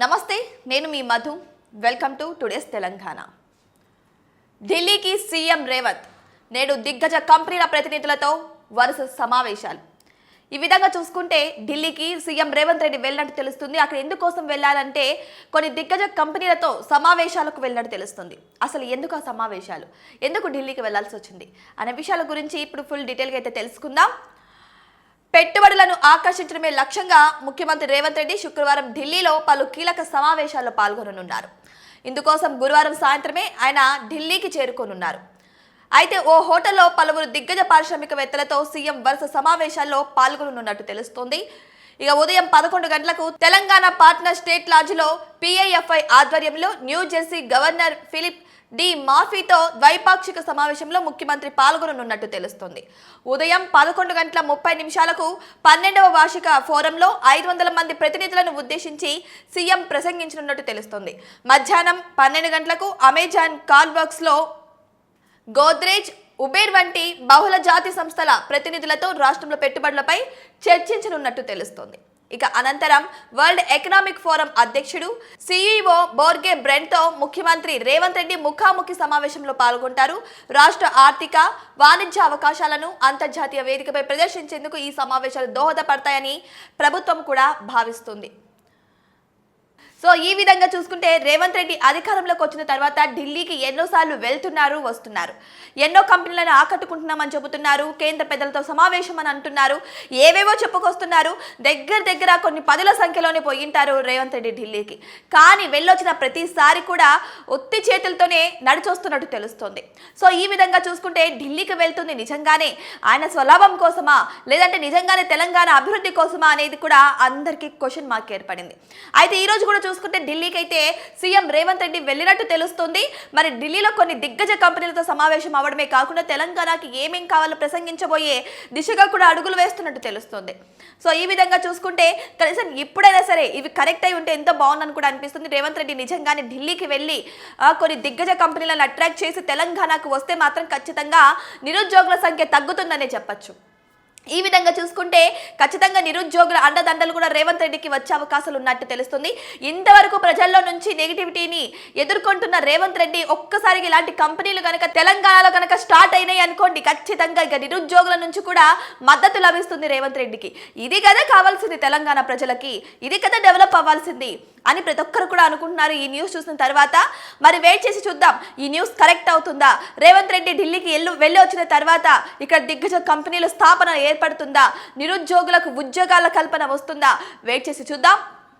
నమస్తే నేను మీ Madhu. Welcome to today's Telangana ఢిల్లీకి సీఎం రేవంత్ నేడు దిగ్గజ కంపెనీల ప్రతినిధులతో వరుస సమావేశాలు. ఈ విధంగా చూసుకుంటే ఢిల్లీకి సీఎం రేవంత్ రెడ్డి వెళ్ళినట్టు తెలుస్తుంది. అక్కడ ఎందుకోసం వెళ్ళాలంటే కొన్ని దిగ్గజ కంపెనీలతో సమావేశాలకు వెళ్ళినట్టు తెలుస్తుంది. అసలు ఎందుకు ఆ సమావేశాలు? ఎందుకు ఢిల్లీకి వెళ్ళాల్సి వచ్చింది? అనే విషయాల గురించి ఇప్పుడు ఫుల్ డీటెయిల్గా అయితే తెలుసుకుందాం. పెట్టుబడులను ఆకర్షించడమే లక్ష్యంగా ముఖ్యమంత్రి రేవంత్ రెడ్డి శుక్రవారం ఢిల్లీలో పలు కీలక సమావేశాల్లో పాల్గొననున్నారు. ఇందుకోసం గురువారం సాయంత్రమే ఆయన ఢిల్లీకి చేరుకోనున్నారు. అయితే ఓ హోటల్లో పలువురు దిగ్గజ పారిశ్రామికవేత్తలతో సీఎం వరుస సమావేశాల్లో పాల్గొననున్నట్టు తెలుస్తోంది. ఇక ఉదయం పదకొండు గంటలకు తెలంగాణ పార్ట్నర్ స్టేట్ లాడ్జ్లో పిఐఎఫ్ఐ ఆధ్వర్యంలో New Jersey governor Philip D మాఫీతో ద్వైపాక్షిక సమావేశంలో ముఖ్యమంత్రి పాల్గొననున్నట్టు తెలుస్తోంది. ఉదయం పదకొండు గంటల ముప్పై నిమిషాలకు పన్నెండవ వార్షిక ఫోరంలో ఐదు వందల మంది ప్రతినిధులను ఉద్దేశించి సీఎం ప్రసంగించనున్నట్టు తెలుస్తోంది. మధ్యాహ్నం పన్నెండు గంటలకు అమెజాన్ కాల్వర్క్స్లో గోద్రేజ్ ఉబేర్ వంటి బహుళ జాతి సంస్థల ప్రతినిధులతో రాష్ట్రంలో పెట్టుబడులపై చర్చించనున్నట్టు తెలుస్తోంది. ఇక అనంతరం వరల్డ్ ఎకనామిక్ ఫోరం అధ్యక్షుడు సిఇఓ బోర్గే బ్రెంట్తో ముఖ్యమంత్రి రేవంత్ రెడ్డి ముఖాముఖి సమావేశంలో పాల్గొంటారు. రాష్ట్ర ఆర్థిక వాణిజ్య అవకాశాలను అంతర్జాతీయ వేదికపై ప్రదర్శించేందుకు ఈ సమావేశాలు దోహదపడతాయని ప్రభుత్వం కూడా భావిస్తుంది. సో ఈ విధంగా చూసుకుంటే రేవంత్ రెడ్డి అధికారంలోకి వచ్చిన తర్వాత ఢిల్లీకి ఎన్నోసార్లు వెళ్తున్నారు వస్తున్నారు. ఎన్నో కంపెనీలను ఆకట్టుకుంటున్నామని చెబుతున్నారు కేంద్ర పెద్దలతో సమావేశం అని అంటున్నారు ఏవేవో చెప్పుకొస్తున్నారు దగ్గర దగ్గర కొన్ని పదుల సంఖ్యలోనే పోయింటారు రేవంత్ రెడ్డి ఢిల్లీకి. కానీ వెళ్ళొచ్చిన ప్రతిసారి కూడా ఒత్తి చేతులతోనే నడిచొస్తున్నట్టు తెలుస్తుంది. సో ఈ విధంగా చూసుకుంటే ఢిల్లీకి వెళ్తుంది నిజంగానే ఆయన స్వలాభం కోసమా లేదంటే నిజంగానే తెలంగాణ అభివృద్ధి కోసమా అనేది కూడా అందరికీ క్వశ్చన్ మార్క్ ఏర్పడింది. అయితే ఈ రోజు కూడా చూసుకుంటే ఢిల్లీకి అయితే సీఎం రేవంత్ రెడ్డి వెళ్ళినట్టు తెలుస్తుంది. మరి ఢిల్లీలో కొన్ని దిగ్గజ కంపెనీలతో సమావేశం అవడమే కాకుండా తెలంగాణకి ఏమేం కావాలో ప్రసంగించబోయే దిశగా కూడా అడుగులు వేస్తున్నట్టు తెలుస్తుంది. సో ఈ విధంగా చూసుకుంటే కనీసం ఇప్పుడైనా సరే ఇవి కరెక్ట్ అయి ఉంటే ఎంతో బాగుందని కూడా అనిపిస్తుంది. రేవంత్ రెడ్డి నిజంగానే ఢిల్లీకి వెళ్ళి కొన్ని దిగ్గజ కంపెనీలను అట్రాక్ట్ చేసి తెలంగాణకు వస్తే మాత్రం ఖచ్చితంగా నిరుద్యోగుల సంఖ్య తగ్గుతుందనే చెప్పచ్చు. ఈ విధంగా చూసుకుంటే ఖచ్చితంగా నిరుద్యోగుల అండదండలు కూడా రేవంత్ రెడ్డికి వచ్చే అవకాశాలు ఉన్నట్టు తెలుస్తుంది. ఇంతవరకు ప్రజల్లో నుంచి నెగిటివిటీని ఎదుర్కొంటున్న రేవంత్ రెడ్డి ఒక్కసారిగా ఇలాంటి కంపెనీలు కనుక తెలంగాణలో కనుక స్టార్ట్ అయినాయి అనుకోండి ఖచ్చితంగా ఇక నిరుద్యోగుల నుంచి కూడా మద్దతు లభిస్తుంది రేవంత్ రెడ్డికి. ఇది కదా కావాల్సింది తెలంగాణ ప్రజలకి ఇది కదా డెవలప్ అవ్వాల్సింది అని ప్రతి ఒక్కరు కూడా అనుకుంటున్నారు ఈ న్యూస్ చూసిన తర్వాత. మరి వెయిట్ చేసి చూద్దాం ఈ న్యూస్ కరెక్ట్ అవుతుందా? రేవంత్ రెడ్డి ఢిల్లీకి ఎల్లు వెళ్ళి వచ్చిన తర్వాత ఇక్కడ దిగ్గజ కంపెనీల స్థాపన ఏర్పడుతుందా? నిరుద్యోగులకు ఉద్యోగాల కల్పన వస్తుందా? వెయిట్ చేసి చూద్దాం.